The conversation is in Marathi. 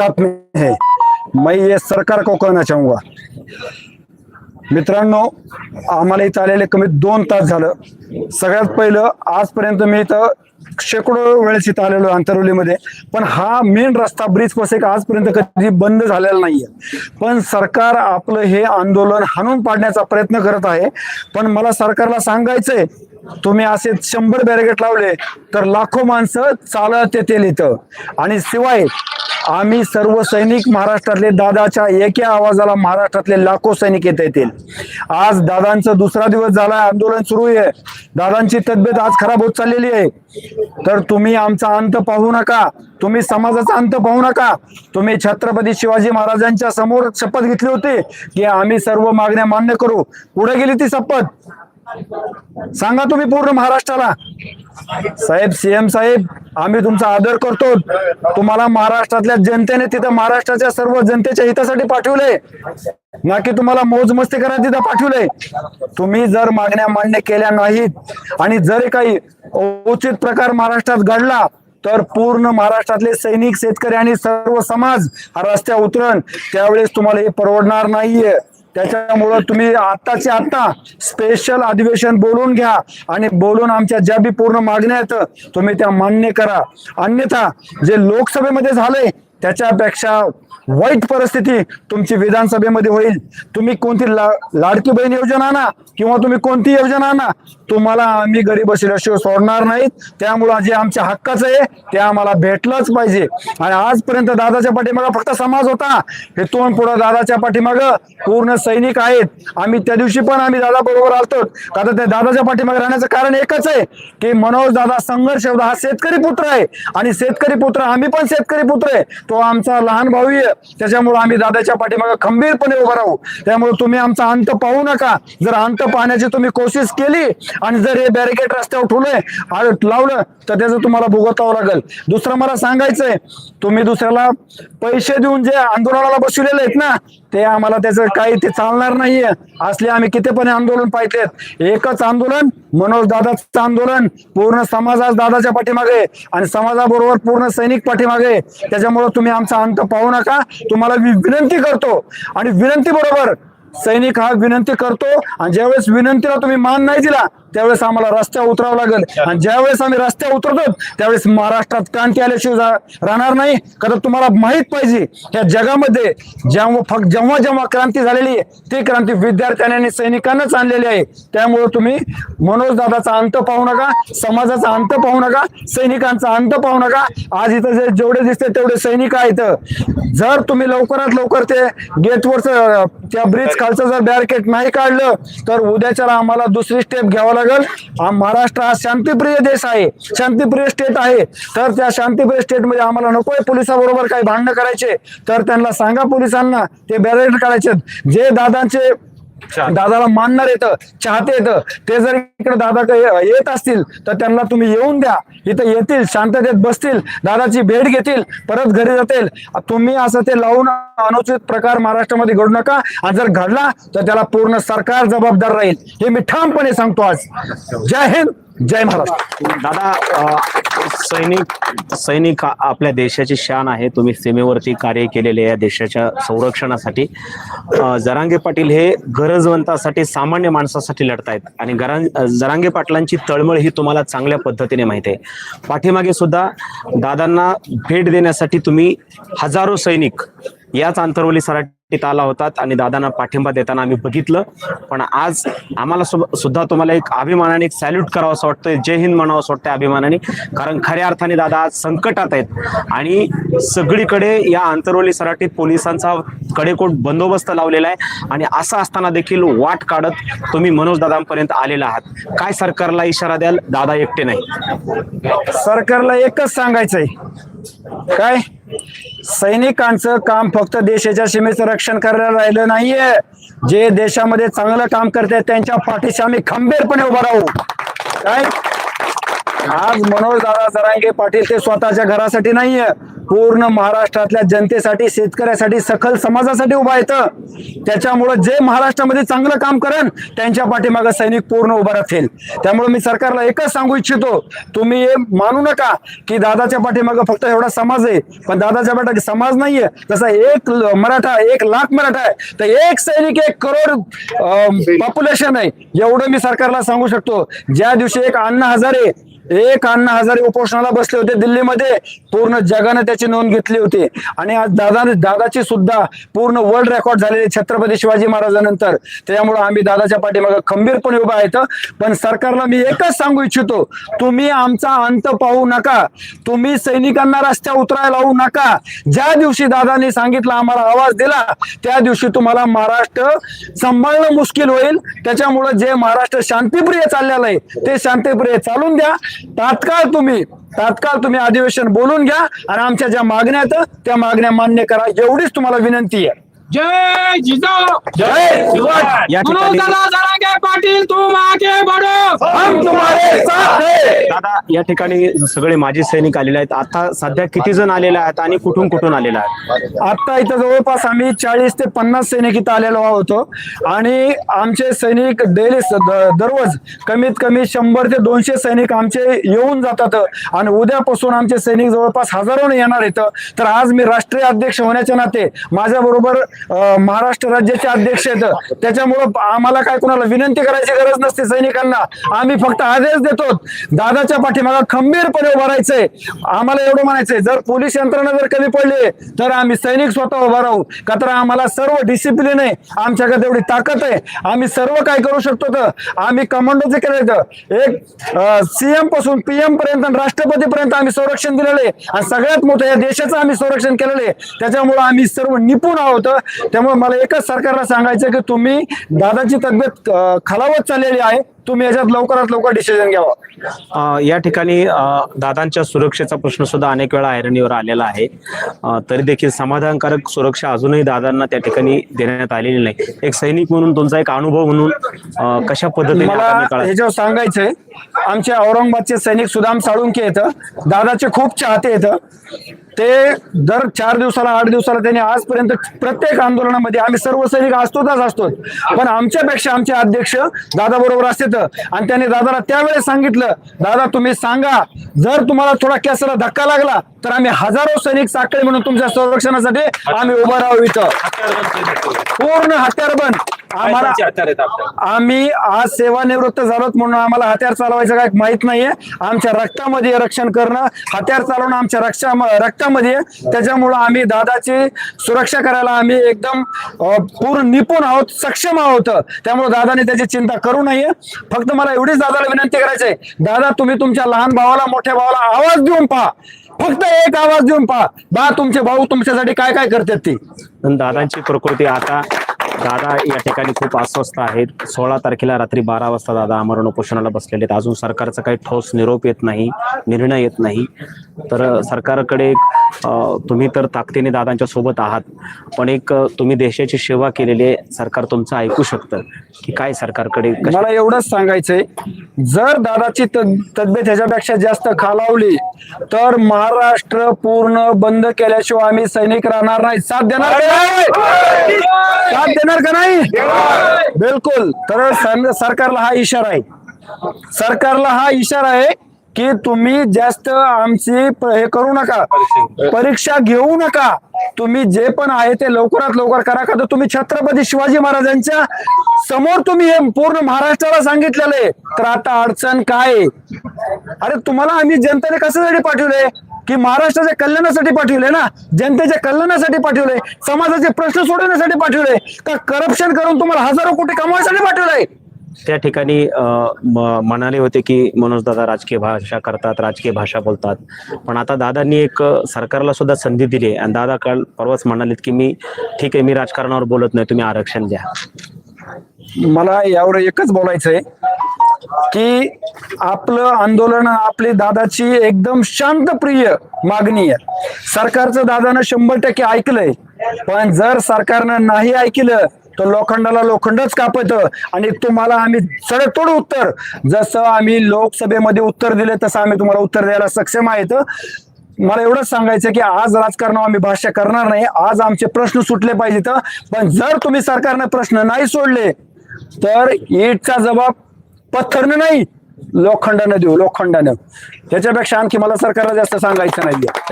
साथ में है। मैं ये सरकार को कहना चाहूंगा। मित्रांनो आम्हाला इथं आलेले कमी दोन तास झालं. सगळ्यात पहिलं आजपर्यंत मी इथं शेकडो वेळेस इथं आलेलो अंतरवलीमध्ये. पण हा मेन रस्ता ब्रिज एक आजपर्यंत कधी बंद झालेला नाहीये. पण सरकार आपलं हे आंदोलन हाणून पाडण्याचा प्रयत्न करत आहे. पण मला सरकारला सांगायचंय तुम्ही असे शंभर बॅरिगेट लावले तर लाखो माणसं चालत येतील इथं. आणि शिवाय आम्ही सर्व सैनिक महाराष्ट्रातले दादाच्या एका आवाजाला महाराष्ट्रातले लाखो सैनिक येत येतील. आज दादांचा दुसरा दिवस झाला आंदोलन सुरू आहे. दादांची तब्येत आज खराब होत चाललेली आहे. तर तुम्ही आमचा अंत पाहू नका. तुम्ही समाजाचा अंत पाहू नका. तुम्ही छत्रपती शिवाजी महाराजांच्या समोर शपथ घेतली होती की आम्ही सर्व मागण्या मान्य करू. पुढे गेली ती शपथ. सांगा तुम्ही पूर्ण महाराष्ट्राला. साहेब सीएम साहेब आम्ही तुमचा आदर करतो. तुम्हाला महाराष्ट्रातल्या जनतेने तिथं महाराष्ट्राच्या सर्व जनतेच्या हितासाठी पाठवले ना की तुम्हाला मौजमस्ती करा तिथं पाठवलंय. तुम्ही जर मागण्या मान्य केल्या नाहीत आणि जर काही उचित प्रकार महाराष्ट्रात घडला तर पूर्ण महाराष्ट्रातले सैनिक शेतकरी आणि सर्व समाज हा रस्त्या उतरण. त्यावेळेस तुम्हाला हे परवडणार नाहीये. त्याच्यामुळं तुम्ही आत्ताचे आत्ता स्पेशल अधिवेशन बोलून घ्या आणि बोलून आमच्या ज्या बी पूर्ण मागण्या आहेत तुम्ही त्या मान्य करा. अन्यथा जे लोकसभेमध्ये झालंय त्याच्यापेक्षा वाईट परिस्थिती तुमची विधानसभेमध्ये होईल. तुम्ही कोणती ला, लाडकी बहीण योजना आणा किंवा तुम्ही कोणती योजना आणा तुम्हाला आम्ही गरीब असल्याशिवाय सोडणार नाहीत. त्यामुळं जे आमच्या हक्काचं आहे. ते आम्हाला भेटलंच पाहिजे. आणि आजपर्यंत दादाच्या पाठीमागं फक्त समाज होता. हे तोंड पुढं दादाच्या पाठीमागं पूर्ण सैनिक आहेत. आम्ही त्या दिवशी पण आम्ही दादा बरोबर आलतो. का त्या दादाच्या पाठीमागे राहण्याचं कारण एकच आहे की मनोज दादा संघर्ष हा शेतकरी पुत्र आहे. आणि शेतकरी पुत्र आम्ही पण शेतकरी पुत्र आहे. तो आमचा लहान भाऊ आहे. त्याच्यामुळे आम्ही दादाच्या पाठीमागे खंबीरपणे उभं राहू. त्यामुळे तुम्ही आमचा अंत पाहू नका. जर अंत पाहण्याची तुम्ही कोशिश केली आणि जर हे बॅरिकेड रस्त्यावर ठेवलंय लावलं तर त्याचं तुम्हाला भोगतावं लागेल. दुसरं मला सांगायचंय तुम्ही दुसऱ्याला पैसे देऊन जे आंदोलनाला बसवलेले आहेत ना ते आम्हाला त्याचं काही ते चालणार नाहीये. असले आम्ही किती पण आंदोलन पाहिजेत एकच आंदोलन मनोज दादाचं आंदोलन पूर्ण समाज आज दादाच्या पाठीमागे आणि समाजाबरोबर पूर्ण सैनिक पाठीमागे त्याच्यामुळं त्याच्यामुळे तुम्ही आमचा अंत पाहू नका. तुम्हाला मी विनंती करतो. आणि विनंती बरोबर सैनिक हा विनंती करतो आणि ज्यावेळेस विनंतीला तुम्ही मान नाही दिला त्यावेळेस आम्हाला रस्त्यावर उतरावं लागेल. आणि ज्यावेळेस आम्ही रस्त्यावर उतरतो त्यावेळेस महाराष्ट्रात क्रांती आल्याशिवाय राहणार नाही. कारण तुम्हाला माहीत पाहिजे या जगामध्ये जेव्हा फक्त जेव्हा जेव्हा क्रांती झालेली आहे ती क्रांती विद्यार्थ्यांनी आणि सैनिकांनाच आणलेली आहे. त्यामुळे तुम्ही मनोज दादाचा अंत पाहू नका समाजाचा अंत पाहू नका सैनिकांचा अंत पाहू नका. आज इथं जे जेवढे दिसते तेवढे सैनिक आहेत. जर तुम्ही लवकरात लवकर ते गेटवरच त्या ब्रिज कालचं जर बॅरिकेड नाही काढलं तर उद्याच्या आम्हाला दुसरी स्टेप घ्यावं लागेल. हा महाराष्ट्र हा शांतिप्रिय देश आहे. शांतिप्रिय स्टेट आहे. तर त्या शांतिप्रिय स्टेटमध्ये आम्हाला नकोय पोलिसाबरोबर काही भांडणं करायचे. तर त्यांना सांगा पोलिसांना ते बॅरिकेड काढायचे जे दादांचे दादाला मानणार येतं चाहते येतं. ते जर इकडे दादा येत असतील तर त्यांना तुम्ही येऊन द्या. इथं येतील शांततेत बसतील दादाची भेट घेतील परत घरी जातील. तुम्ही असं ते लावून अनुचित प्रकार महाराष्ट्रामध्ये घडू नका. आणि जर घडला तर त्याला पूर्ण सरकार जबाबदार राहील. हे मी ठामपणे सांगतो आज. जय हिंद. जय महाराष्ट्र दादा सैनिक सैनिक आपल्या देशाची शान आहे. तुम्ही सीमेवरती कार्य केलेले या देशाच्या संरक्षणासाठी. जरांगे पाटील हे गरजवंतासाठी सामान्य माणसासाठी लढतायत. आणि गरां जरांगे पाटलांची तळमळ ही तुम्हाला चांगल्या पद्धतीने माहिती आहे. पाठीमागे सुद्धा दादांना भेट देण्यासाठी तुम्ही हजारो सैनिक याच आंतरवली सराटीत आला होतात आणि दादांना पाठिंबा देताना आम्ही बघितलं. पण आज आम्हाला सुद्धा तुम्हाला एक अभिमानाने एक सॅल्यूट करावं असं वाटतंय. जय हिंद म्हणावं असं वाटतंय अभिमानाने. कारण खऱ्या अर्थाने दादा आज संकटात आहेत. आणि सगळीकडे या आंतरवली सराटीत पोलिसांचा कडेकोट बंदोबस्त लावलेला आहे. आणि असं असताना देखील वाट काढत तुम्ही मनोज दादांपर्यंत आलेला आहात. काय सरकारला इशारा द्याल? दादा एकटे नाही. सरकारला एकच सांगायचंय. काय? सैनिकांचं काम फक्त देशाच्या सीमेचं रक्षण करायला राहिलं नाहीये. जे देशामध्ये चांगलं काम करते त्यांच्या पाठीशी आम्ही खंबीरपणे उभा राहू. काय आज मनोज दादा जरांगे पाटील ते स्वतःच्या घरासाठी नाहीये. पूर्ण महाराष्ट्रातल्या जनतेसाठी शेतकऱ्यासाठी सखल समाजासाठी उभा येतं त्याच्यामुळं जे महाराष्ट्रामध्ये चांगलं काम करण त्यांच्या पाठीमागे सैनिक पूर्ण उभा राहतील. त्यामुळे मी सरकारला एकच सांगू इच्छितो तुम्ही हे मानू नका की दादाच्या पाठीमागे फक्त एवढा समाज आहे. पण दादाच्या पाठी समाज नाहीये. जसा एक मराठा एक लाख मराठा आहे तर एक सैनिक एक करोड पॉप्युलेशन आहे. एवढं मी सरकारला सांगू शकतो. ज्या दिवशी एक अण्णा हजारे एक अण्णा हजारे उपोषणाला बसले होते दिल्लीमध्ये. पूर्ण जगानं त्याची नोंद घेतली होती. आणि आज दादा दादाची सुद्धा पूर्ण वर्ल्ड रेकॉर्ड झालेले छत्रपती शिवाजी महाराजांनंतर. त्यामुळे आम्ही दादाच्या पाठीमागे खंबीरपणे उभा आहेत पण सरकारला मी एकच सांगू इच्छितो. तुम्ही आमचा अंत पाहू नका. तुम्ही सैनिकांना रस्त्या उतरायला लावू नका. ज्या दिवशी दादांनी सांगितलं आम्हाला आवाज दिला त्या दिवशी तुम्हाला महाराष्ट्र सांभाळणं मुश्किल होईल. त्याच्यामुळे जे महाराष्ट्र शांतिप्रिय चाललेलं आहे ते शांतिप्रिय चालून द्या. तात्काळ तुम्ही तात्काळ तुम्ही अधिवेशन बोलून घ्या आणि आमच्या ज्या मागण्या आहेत त्या मागण्या मान्य करा. एवढीच तुम्हाला विनंती आहे. जय जिजाऊ! जय शिवाजी! या मनोज ठिकाणी दादा जरांगे पाटील तुम आगे बढ़ो! हम तुम्हारे साथ हैं. दादा या ठिकाणी सगळे माजी सैनिक आलेले आहेत. आता सध्या किती जण आलेले आहेत आणि कुठून कुठून आलेले आहेत? आता इथं जवळपास आम्ही चाळीस ते पन्नास सैनिक इथं आलेलो होतो आणि आमचे सैनिक डेली दररोज कमीत कमी शंभर ते दोनशे सैनिक आमचे येऊन जातात. आणि उद्यापासून आमचे सैनिक जवळपास हजारोने येणार आहेत. तर आज मी राष्ट्रीय अध्यक्ष होण्याच्या नाते माझ्या बरोबर महाराष्ट्र राज्याचे अध्यक्ष आहेत. त्याच्यामुळं आम्हाला काय कोणाला विनंती करायची गरज नसते सैनिकांना. आम्ही फक्त आदेश देतो. दादाच्या पाठीमागा खंबीरपणे उभा राहायचंय. आम्हाला एवढं म्हणायचंय जर पोलीस यंत्रणा जर कमी पडली तर आम्ही सैनिक स्वतः उभा राहू. का तर आम्हाला सर्व डिसिप्लिन आहे. आमच्याकडे तेवढी ताकद आहे. आम्ही सर्व काय करू शकतो तर? आम्ही कमांडोचे केले एक सीएमपासून पीएम पर्यंत आणि राष्ट्रपती पर्यंत आम्ही संरक्षण दिलेले आणि सगळ्यात मोठं या देशाचं आम्ही संरक्षण केलेलं आहे. त्याच्यामुळे आम्ही सर्व निपुण आहोत. त्यामुळे मला एकच सरकारला सांगायचं की तुम्ही दादाची तब्येत खालावत चाललेली आहे तुम्ही याच्यात लवकरात लवकर डिसिजन घ्यावा. या ठिकाणी दादांच्या सुरक्षेचा प्रश्न सुद्धा अनेक वेळा ऐरणीवर आलेला आहे. तरी देखील समाधानकारक सुरक्षा अजूनही दादांना त्या ठिकाणी देण्यात आलेली नाही. एक सैनिक म्हणून तुमचा एक अनुभव म्हणून कशा पद्धतीने ह्याच्यावर सांगायचंय आमचे औरंगाबादचे सैनिक सुदाम साळुंके येतं दादाचे खूप चाहते येतं. ते दर चार दिवसाला आठ दिवसाला त्यांनी आजपर्यंत प्रत्येक आंदोलनामध्ये आम्ही सर्व सैनिक असतोच असतो. पण आमच्यापेक्षा आमचे अध्यक्ष दादा बरोबर असतात. आणि त्यांनी दादाला त्यावेळेस सांगितलं दादा तुम्ही सांगा जर तुम्हाला थोडा केसाला धक्का लागला तर आम्ही हजारो सैनिक साखळी म्हणून तुमच्या संरक्षणासाठी आम्ही उभं राहू इथं. पूर्ण हत्यारबंद आम्हाला आम्ही आज सेवानिवृत्त झालोत म्हणून आम्हाला हत्यार चालवायचं काय माहीत नाहीये. आमच्या रक्तामध्ये हे रक्षण करणं हत्यार चालवणं आमच्या रक्षा रक्तामध्ये. आहे. त्याच्यामुळं आम्ही दादाची सुरक्षा करायला आम्ही एकदम अं, पूर्ण निपुण आहोत सक्षम आहोत. त्यामुळे दादाने त्याची चिंता करू नये. फक्त मला एवढीच दादाला विनंती करायची आहे दादा तुम्ही तुमच्या लहान भावाला मोठ्या भावाला आवाज देऊन पहा. फक्त एक आवाज देऊन पहा. बा तुमचे भाऊ तुमच्यासाठी काय काय करतात ते? पण दादांची प्रकृती आता दादा या ठिकाणी खूप अस्वस्थ आहेत. सोळा तारखेला रात्री बारा वाजता दादा आमरण उपोषणाला बसलेले आहेत. अजून सरकारचा काही ठोस निरोप येत नाही निर्णय येत नाही. तर सरकारकडे एक, तुम्ही तर ताकदीने दादांच्या सोबत आहात पण एक तुम्ही देशाची सेवा केलेली आहे सरकार तुमचं ऐकू शकतं. की काय सरकारकडे मला एवढंच सांगायचंय जर दादाची तब्येत ह्याच्यापेक्षा जास्त खालावली तर महाराष्ट्र पूर्ण बंद केल्याशिवाय आम्ही सैनिक राहणार नाही. साथ देणार साथ देणार का नाही? बिलकुल. तर सरकारला हा इशारा आहे. सरकारला हा इशारा आहे की तुम्ही जास्त आमची प- हे करू नका. परीक्षा. घेऊ नका. तुम्ही जे पण आहे ते लवकरात लवकर करा. का तर तुम्ही छत्रपती शिवाजी महाराजांच्या समोर तुम्ही हे पूर्ण महाराष्ट्राला सांगितलेलं आहे. तर आता अडचण काय? आहे? अरे तुम्हाला आम्ही जनतेने कशासाठी पाठवले? की महाराष्ट्राच्या कल्याणासाठी पाठवले ना? जनतेच्या कल्याणासाठी पाठवले. समाजाचे प्रश्न सोडवण्यासाठी पाठवले. का करप्शन करून तुम्हाला हजारो कोटी कमवायसाठी पाठवलंय? त्या ठिकाणी म्हणाले होते की मनोज दादा राजकीय भाषा करतात राजकीय भाषा बोलतात. पण आता दादांनी एक सरकारला सुद्धा संधी दिली आहे. आणि दादा काल परवाच म्हणालेत की मी ठीक आहे मी राजकारणावर बोलत नाही तुम्ही आरक्षण द्या. मला यावर एकच बोलायचंय की आपलं आंदोलन आपली दादाची एकदम शांतप्रिय मागणी आहे. सरकारचं दादानं शंभर टक्के ऐकलंय. पण जर सरकारनं नाही ऐकलं तर लोखंडाला लोखंडच कापत. आणि तुम्हाला आम्ही सडेतोड उत्तर. जसं आम्ही लोकसभेमध्ये उत्तर दिले तसं आम्ही तुम्हाला उत्तर द्यायला सक्षम आहेत मला एवढंच सांगायचं की आज राजकारणावर आम्ही भाष्य करणार नाही. आज आमचे प्रश्न सुटले पाहिजेत. पण जर तुम्ही सरकारने प्रश्न नाही सोडले तर ईटचा जबाब पत्थरनं नाही लोखंडानं देऊ लोखंडानं. त्याच्यापेक्षा आणखी मला सरकारला जास्त सांगायचं नाही